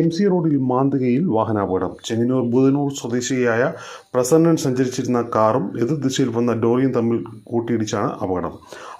M C റോഡിൽ മാന്തകയിൽ വാഹനാപകടം. ചെങ്ങന്നൂർ ബുധനൂർ സ്വദേശിയായ പ്രസന്നൻ സഞ്ചരിച്ചിരുന്ന കാറും എതിർ ദിശയിൽ വന്ന ഡോറിയും തമ്മിൽ കൂട്ടിയിടിച്ചാണ് അപകടം.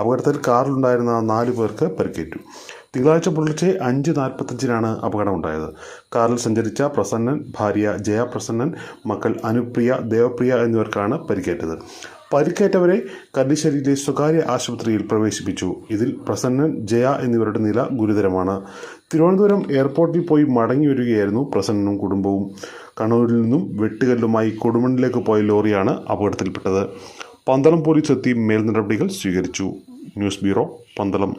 അപകടത്തിൽ കാറിലുണ്ടായിരുന്ന നാല് പേർക്ക് പരിക്കേറ്റു. തിങ്കളാഴ്ച പുലർച്ചെ അഞ്ച് നാൽപ്പത്തഞ്ചിനാണ് അപകടമുണ്ടായത്. കാറിൽ സഞ്ചരിച്ച പ്രസന്നൻ ഭാര്യ ജയ പ്രസന്നൻ മക്കൾ അനുപ്രിയ ദേവപ്രിയ എന്നിവർക്കാണ് പരിക്കേറ്റത്. പരിക്കേറ്റവരെ കല്ലിശ്ശേരിയിലെ സ്വകാര്യ ആശുപത്രിയിൽ പ്രവേശിപ്പിച്ചു. ഇതിൽ പ്രസന്നൻ ജയ എന്നിവരുടെ നില ഗുരുതരമാണ്. തിരുവനന്തപുരം എയർപോർട്ടിൽ പോയി മടങ്ങി വരികയായിരുന്നു പ്രസന്നനും കുടുംബവും. കണ്ണൂരിൽ നിന്നും വെട്ടുകല്ലുമായി കൊടുമണ്ണിലേക്ക് പോയ ലോറിയാണ് അപകടത്തിൽപ്പെട്ടത്. പന്തളം പോലീസ് എത്തി മേൽനടപടികൾ സ്വീകരിച്ചു. News bureau Pandalam.